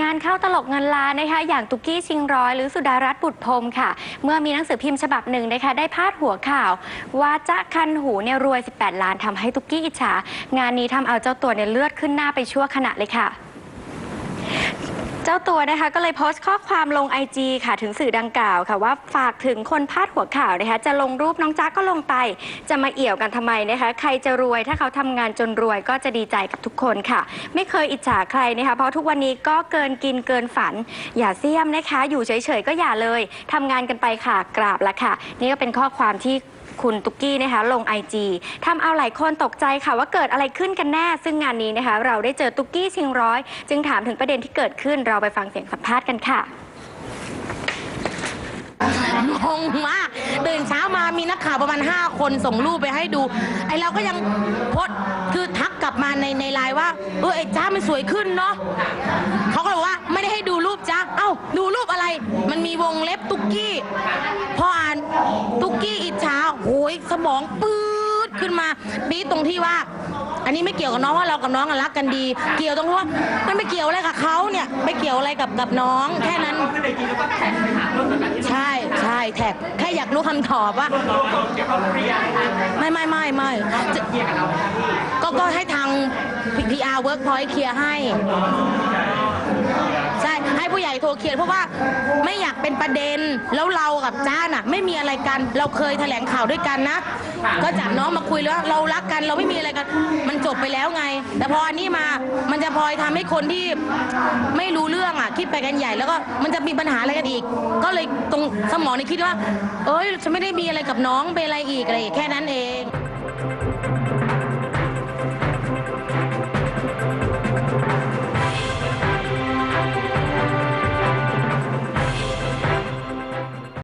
งานเข้าตลกเงินล้านนะคะ อย่างตุกกี้ชิงร้อย หรือสุดารัตน์บุตรพรมค่ะ เมื่อมีหนังสือพิมพ์ฉบับหนึ่งนะคะ ได้พาดหัวข่าว ว่าจะคันหูเนี่ยรวย 18 ล้านทำให้ตุกกี้อิจฉา งานนี้ทำเอาเจ้าตัวเนี่ยเลือดขึ้นหน้าไปชั่วขณะเลยค่ะ เจ้าตัวนะคะก็เลยโพสต์ข้อความลง IG ค่ะถึงสื่อดังกล่าวค่ะว่าฝากถึงคนพาดหัวข่าวนะคะจะลงรูปน้องจ๊ะก็ลงไป จะมาเอี่ยวกันทำไมนะคะใครจะรวยถ้าเขาทำงานจนรวยก็จะดีใจกับทุกคนค่ะ ไม่เคยอิจฉาใครนะคะเพราะทุกวันนี้ก็เกินกินเกินฝัน อย่าเสี่ยมนะคะ อยู่เฉยๆก็อย่าเลยทำงานกันไปค่ะกราบละค่ะ นี่ก็เป็นข้อความที่ คุณตุกกี้นะคะลง IG ทำเอาหลายคนตกใจค่ะว่าเกิดอะไรขึ้นกันแน่ ซึ่งงานนี้นะคะเราได้เจอตุกกี้ชิงร้อย จึงถามถึงประเด็นที่เกิดขึ้นเราไปฟังเสียงสัมภาษณ์กันค่ะงงมาก ตื่นเช้ามามีนักข่าวประมาณ 5 คนส่งรูปไปให้ดู ไอเราก็ยังโพสคือทักกลับมาในในไลน์ว่า เออไอจ้ามันสวยขึ้นเนาะเขาก็บอกว่าไม่ได้ให้ดูรูปจ้าเอ้า ดูรูปอะไร มันมีวงเล็บตุกกี้ พออ่านตุกกี้อิจฉา ยสมองปื๊ดขึ้นมาปี๊ดตรงที่ว่า อันนี้ไม่เกี่ยวกับน้องว่าเรากับน้องอะรักกันดี เกี่ยวตรงที่ว่ามันไม่เกี่ยวอะไรกับเขาเนี่ยไม่เกี่ยวอะไรกับกับน้องแค่นั้น ใช่ใช่แท็กแค่อยากรู้คำตอบว่า ไม่ไม่ไม่ไม่จะก็ก็ให้ทาง PR Workpoint เคลียร์ให้ ใช่ให้ผู้ใหญ่โทรเคลียร์เพราะว่าไม่อยากเป็นประเด็นแล้วเรากับจ้าน่ะ ไม่มีอะไรกันเราเคยแถลงข่าวด้วยกันนะ ก็จับน้องมาคุยแล้วว่าเรารักกันเราไม่มีอะไรกัน มันจบไปแล้วไง แต่พออันนี้มามันจะพลอยทำให้คนที่ไม่รู้เรื่องอะคิดไปกันใหญ่แล้วก็มันจะมีปัญหาอะไรกันอีก ก็เลยตรงสมองนี่คิดว่า เอ้ยฉันไม่ได้มีอะไรกับน้องเป็นอะไรอีกอะไรอีกแค่นั้นเอง